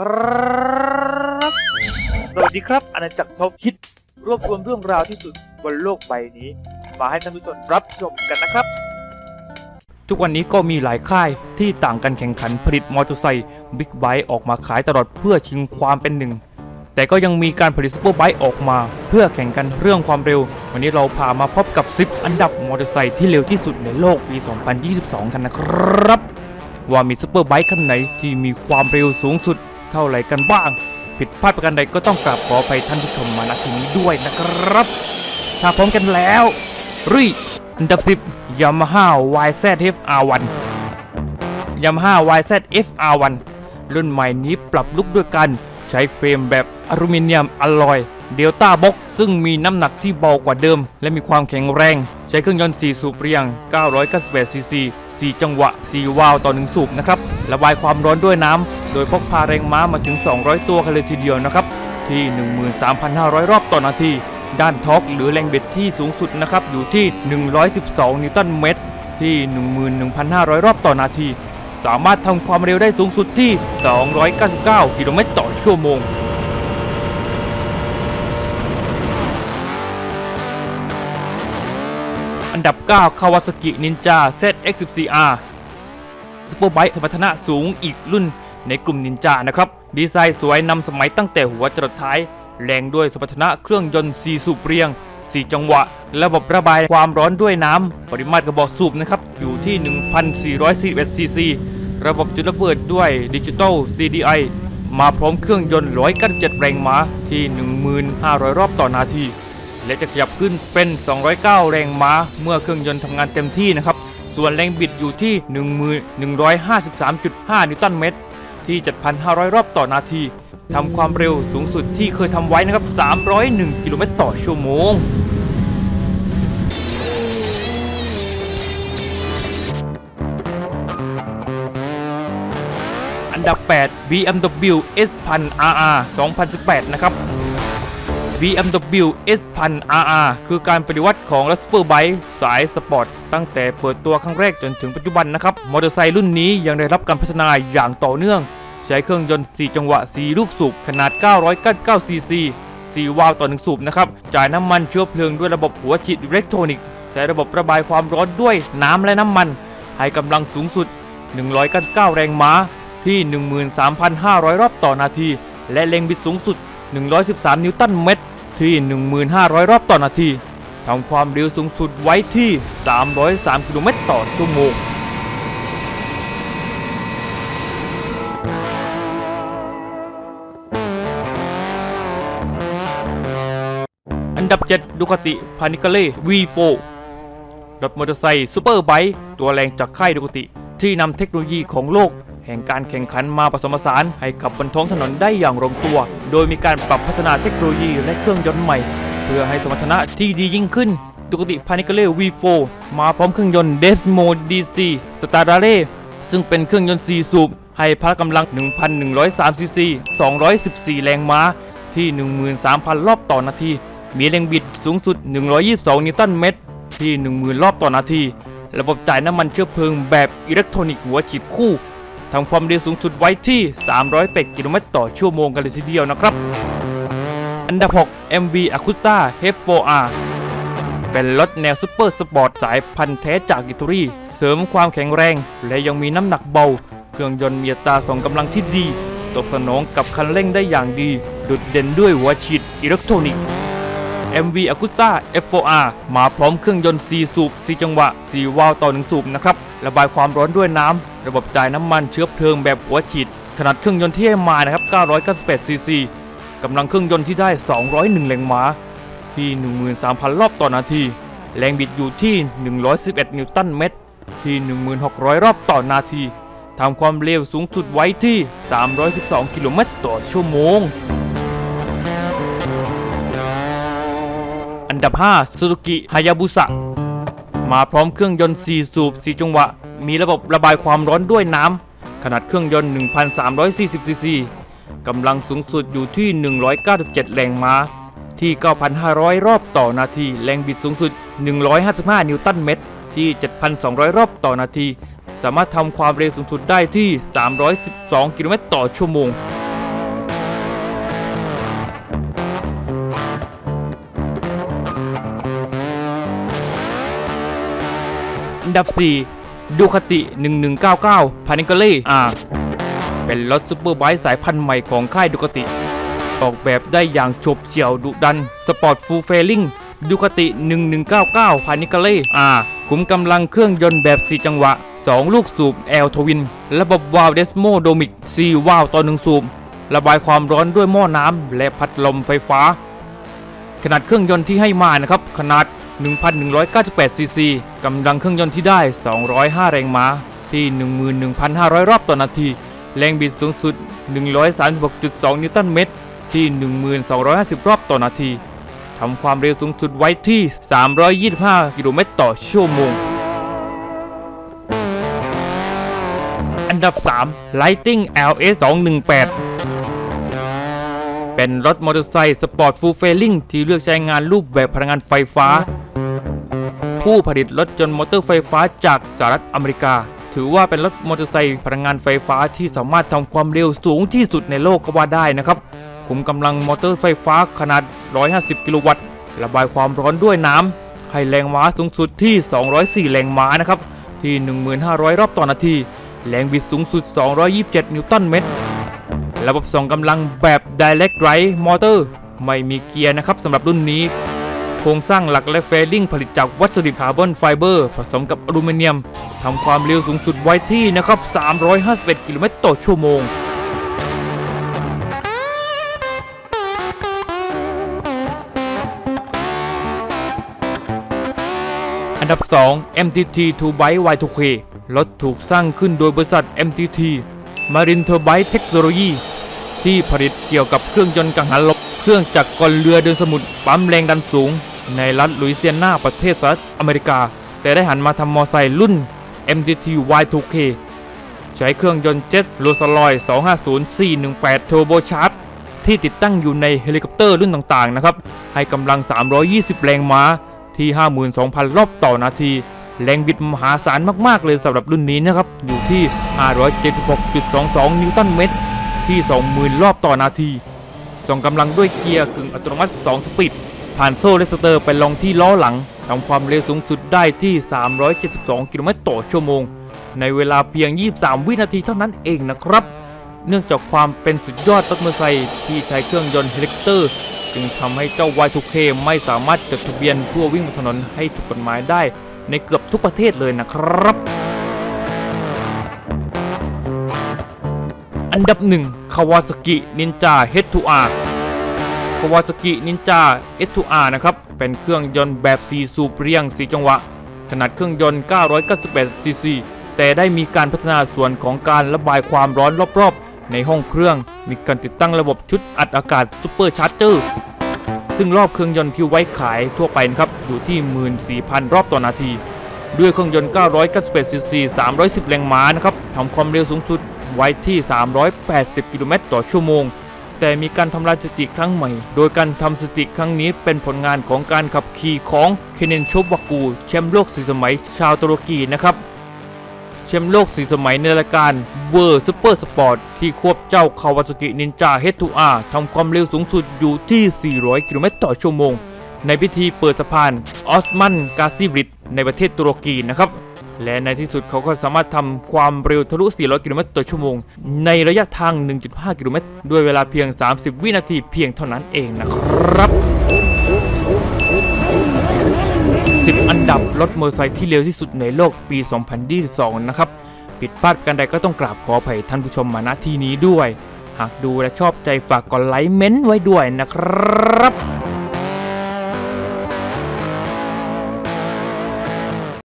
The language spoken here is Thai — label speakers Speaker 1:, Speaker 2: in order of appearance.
Speaker 1: ครับสวัสดีครับ อาณาจักรท็อปคิด รวบรวมเรื่องราวที่สุดบนโลกใบนี้ มาให้ท่านผู้ชมรับชมกันนะครับ ทุกวันนี้ก็มีหลายค่ายที่ต่างกันแข่งขันผลิตมอเตอร์ไซค์บิ๊กไบค์ออกมาขายตลอดเพื่อชิงความเป็นหนึ่ง แต่ก็ยังมีการผลิตซูเปอร์ไบค์ออกมา เพื่อแข่งกันเรื่องความเร็ว วันนี้เราพามาพบกับ 10 อันดับมอเตอร์ไซค์ที่เร็วที่สุดในโลกปี 2022 กันนะครับ ว่ามีซูเปอร์ไบค์คันไหนที่มีความเร็วสูงสุด เท่าไหร่กันบ้าง ผิดพลาดประการใดก็ต้องกราบขออภัยท่านผู้ชมมาณที่นี้ด้วยนะครับ ถ้าพร้อมกันแล้วรุยอันดับ 10 Yamaha YZF R1 Yamaha YZF R1 รุ่นใหม่นี้ปรับลุกด้วยกันใช้เฟรมแบบอลูมิเนียมอลลอยเดลต้าบ็อกซึ่งมีน้ำหนักที่เบากว่าเดิม และมีความแข็งแรง ใช้เครื่องยนต์4สูบเรียง 998 ซีซี 4 จังหวะ 4 วาล์วต่อ 1 สูบนะครับระบายความร้อนด้วยน้ำโดยพกพาแรงม้ามาถึง 200 ตัวกันเลยทีเดียวนะครับที่ 13,500 รอบต่อนาที ด้านท็อกหรือแรงเบิดที่สูงสุดนะครับอยู่ที่ 112 นิวตันเมตร ที่ 11,500 รอบต่อนาที สามารถทำความเร็วได้สูงสุดที่ 299 กิโลเมตรต่อชั่วโมง อันดับ 9 Kawasaki Ninja ZX14R ซูเปอร์ไบค์สมรรถนะสูงอีกรุ่นในกลุ่มนินจานะครับ ดีไซน์สวยนำสมัยตั้งแต่หัวจรดท้าย แรงด้วยสมรรถนะเครื่องยนต์ 4 สูบเรียง 4 จังหวะ ระบบระบายความร้อนด้วยน้ำ ปริมาตรกระบอกสูบนะครับ อยู่ที่ 1,441ซีซี ระบบจุดระเบิดด้วยดิจิตอล CDI มาพร้อมเครื่องยนต์197แรงม้าที่ 1,500 รอบต่อนาที และจะขยับขึ้นเป็น 209 แรงม้า เมื่อเครื่องยนต์ทำงานเต็มที่นะครับ ส่วนแรงบิดอยู่ที่ 1153.5 นิวตันเมตร ที่ 7,500 รอบต่อนาทีทำความเร็วสูงสุดที่เคยทำไว้นะครับ 301 กิโลเมตรต่อชั่วโมงอันดับ 8 BMW S1000 RR 2018 นะครับ BMW S1000 RR คือการปฏิวัติของรถซูเปอร์ไบค์สายสปอร์ตตั้งแต่เปิดตัวครั้งแรกจนถึงปัจจุบันนะครับ มอเตอร์ไซค์รุ่นนี้ยังได้รับการพัฒนาอย่างต่อเนื่อง ใช้เครื่องยนต์ 4 จังหวะ 4 ลูกสูบขนาด 999 ซีซี 4 วาล์วต่อ 1 สูบนะครับ จ่ายน้ำมันเชื้อเพลิงด้วยระบบหัวฉีดอิเล็กทรอนิกส์ใช้ระบบระบายความร้อนด้วยน้ำและน้ำมัน ให้กำลังสูงสุด 199 แรงม้าที่ 13,500 รอบต่อนาที และแรงบิดสูงสุด 113 นิวตันเมตรที่ 1,500 รอบต่อนาทีทำความเร็วสูงสุดไว้ที่ 303 กิโลเมตรต่อชั่วโมงอันดับ 7 ดูคาติพานิกาเล่ V4 รถมอเตอร์ไซค์ซูเปอร์ไบค์ตัวแรงจากค่ายดูคาติ ที่นำเทคโนโลยีของโลก แห่งการแข่งขันมาผสมผสานให้ขับบนท้องถนนได้อย่างลงตัว โดยมีการปรับพัฒนาเทคโนโลยีและเครื่องยนต์ใหม่ เพื่อให้สมรรถนะที่ดียิ่งขึ้นดูคติพานิกเล่ V4 มาพร้อมเครื่องยนต์ Desmo DC s t a r a l e ซึ่งเป็นเครื่องยนต์ 4 สูบ ให้พละกำลัง 1,103 ซีซี 214 แรงม้า ที่ 13,000 รอบต่อนาที มีแรงบิดสูงสุด 122 นิวตันเมตร ที่ 10,000 รอบต่อนาที ระบบจ่ายน้ำมันเชื้อเพลิงแบบอิเล็กทรอนิกส์หัวฉีดคู่ ทำความเร็วสูงสุดไว้ที่ 308 กิโลเมตรต่อชั่วโมงกันเลยทีเดียวนะครับ อันดับ 6 MV Acusta H4R เป็นรถแนวซุปเปอร์สปอร์ตสายพันธุ์แท้จากอิตาลีเสริมความแข็งแรง และยังมีน้ำหนักเบา เครื่องยนต์มีอัตราส่งกำลังที่ดี ตอบสนองกับคันเร่งได้อย่างดีโดดเด่นด้วยหัวฉีดอิเล็กทรอนิกส์ MV Acusta F4R มาพร้อมเครื่องยนต์ 4 สูบ 4 จังหวะ 4 วาล์วต่อ 1 สูบนะครับ ระบายความร้อนด้วยน้ำ ระบบจ่ายน้ำมันเชื้อเพลิงแบบหัวฉีด ขนาดเครื่องยนต์ที่ให้มานะครับ 998 ซีซีกำลังเครื่องยนต์ที่ได้ 201 แรงม้า ที่ 13,000 รอบต่อนาที แรงบิดอยู่ที่ 111 นิวตันเมตร ที่ 1600 รอบต่อนาทีทำความเร็วสูงสุดไว้ที่ 312 กิโลเมตรต่อชั่วโมง นดับ5 Suzuki Hayabusa มาพร้อมเครื่องยนต์ 4 สูบ 4 จังหวะ มีระบบระบายความร้อนด้วยน้ำ ขนาดเครื่องยนต์ 1,340ซีซีกำลังสูงสุดอยู่ที่ 197 แรงม้า ที่ 9,500 รอบต่อนาที แรงบิดสูงสุด 155 นิวตันเมตร ที่ 7,200 รอบต่อนาที สามารถทำความเร็วสูงสุดได้ที่ 312 กิโลเมตรต่อชั่วโมง ดับ 4 ดูคติ 1199 พานิกเล่ R เป็นรถซูเปอร์ไบค์สายพันธุ์ใหม่ของค่ายดูคติ ออกแบบได้อย่างโฉบเฉี่ยวดุดัน สปอร์ตฟูลเฟลลิงดูคติ 1199 พานิกเล่ R ขุมกำลังเครื่องยนต์แบบ 4 จังหวะ 2 ลูกสูบแอลทวิน ระบบวาล์วเดสโมโดมิก 4 วาล์วต่อ1สูบ ระบายความร้อนด้วยหม้อน้ำและพัดลมไฟฟ้า ขนาดเครื่องยนต์ที่ให้มานะครับ ขนาด 1,198ซีซีกำลังเครื่องยนต์ที่ได้ 205 แรงม้า ที่ 11,500 รอบต่อนาที แรงบิดสูงสุด 136.2 นิวตันเมตร ที่ 1,250 รอบต่อนาที ทำความเร็วสูงสุดไว้ที่ 325 กิโลเมตรต่อชั่วโมง อันดับ 3 Lighting LS 218 เป็นรถมอเตอร์ไซค์สปอร์ตฟูลเฟลลิงที่เลือกใช้งานรูปแบบพลังงานไฟฟ้า ผู้ผลิตรถยนต์มอเตอร์ไฟฟ้าจากสหรัฐอเมริกา ถือว่าเป็นรถมอเตอร์ไซค์พลังงานไฟฟ้าที่สามารถทำความเร็วสูงที่สุดในโลกก็ว่าได้นะครับคุมกำลังมอเตอร์ไฟฟ้าขนาด 150 กิโลวัตต์ ระบายความร้อนด้วยน้ำ ให้แรงม้าสูงสุดที่ 204 แรงม้านะครับ ที่ 1,500 รอบต่อนาที แรงบิดสูงสุด 227 นิวตันเมตร ระบบส่งกำลังแบบ Direct Drive Motor ไม่มีเกียร์นะครับสำหรับรุ่นนี้ โครงสร้างหลักและเฟลลิ่งผลิตจากวัสดุคาร์บอนไฟเบอร์ผสมกับอลูมิเนียมทำความเร็วสูงสุดไว้ที่นะครับ 351 กิโลเมตรต่อชั่วโมงอันดับ 2 MTT 2 Byte Y2K รถถูกสร้างขึ้นโดยบริษัท MTT Marine Turbine Technology ที่ผลิตเกี่ยวกับเครื่องยนต์กังหันลมเครื่องจักรกลเรือเดินสมุทรปั๊มแรงดันสูง ในรัฐลุยเซียนาประเทศสหรัฐอเมริกา แต่ได้หันมาทำมอไซค์รุ่น MTT Y2K ใช้เครื่องยนต์เจ็ตโรสลอย 250-418 Turbo Charge ที่ติดตั้งอยู่ในเฮลิคอปเตอร์รุ่นต่างๆนะครับ ให้กำลัง 320 แรงม้าที่ 52,000 รอบต่อนาที แรงบิดมหาศาลมากๆเลยสำหรับรุ่นนี้นะครับ อยู่ที่ 576.22 นิวตันเมตร ที่ 20,000 รอบต่อนาทีส่งกำลังด้วยเกียร์กึ่งอัตโนมัติ 2 สปีด ผ่านโซ่และสเตอร์ไปลงที่ล้อหลังทำความเร็วสูงสุดได้ที่ 372 กิโลเมตรต่อชั่วโมง ในเวลาเพียง 23 วินาทีเท่านั้นเองนะครับ เนื่องจากความเป็นสุดยอดรถมอเตอร์ไซค์ที่ใช้เครื่องยนต์เฮลิคอปเตอร์ จึงทำให้เจ้า Y2K ไม่สามารถจดทะเบียนเพื่อวิ่งบนถนนให้ถูกกฎหมายได้ ในเกือบทุกประเทศเลยนะครับ อันดับ1 Kawasaki Ninja H2R Kawasaki Ninja H2R นะครับ เป็นเครื่องยนต์แบบ 4 สูบเรียง 4 จังหวะ ขนาดเครื่องยนต์ 998 ซีซี แต่ได้มีการพัฒนาส่วนของการระบายความร้อนรอบๆ ในห้องเครื่อง มีการติดตั้งระบบชุดอัดอากาศซูเปอร์ชาร์เจอร์ ซึ่งรอบเครื่องยนต์ที่ไว้ขายทั่วไปนะครับอยู่ที่ 14,000 รอบต่อนาที ด้วยเครื่องยนต์ 998ซีซี 310 แรงม้านะครับทำความเร็วสูงสุดไว้ที่ 380 กิโลเมตรต่อชั่วโมง แต่มีการทำลายสถิติครั้งใหม่ โดยการทำสถิติครั้งนี้เป็นผลงานของการขับขี่ของ เคนเนนโชบวากู แชมป์โลกสีสมัยชาวตุรกีนะครับ แชมป์โลกสี่สมัยในรายการ World Super Sport ที่ควบเจ้าคาวาซากินินจา H2R ทำความเร็วสูงสุดอยู่ที่ 400 กิโลเมตรต่อชั่วโมง ในพิธีเปิดสะพานออสมันกาซิบริดในประเทศตุรกีนะครับ และในที่สุดเขาก็สามารถทำความเร็วทะลุ 400 กิโลเมตรต่อชั่วโมง ในระยะทาง 1.5 กิโลเมตรด้วยเวลาเพียง 30 วินาทีเพียงเท่านั้นเองนะครับ 10 อันดับรถมอเตอร์ไซค์ที่เร็วที่สุดในโลกปี 2022 นะครับ ผิดพลาดกันใดก็ต้องกราบขออภัยท่านผู้ชมมาณที่นี้ด้วย หากดูและชอบใจฝากกดไลค์เม้นต์ไว้ด้วยนะครับ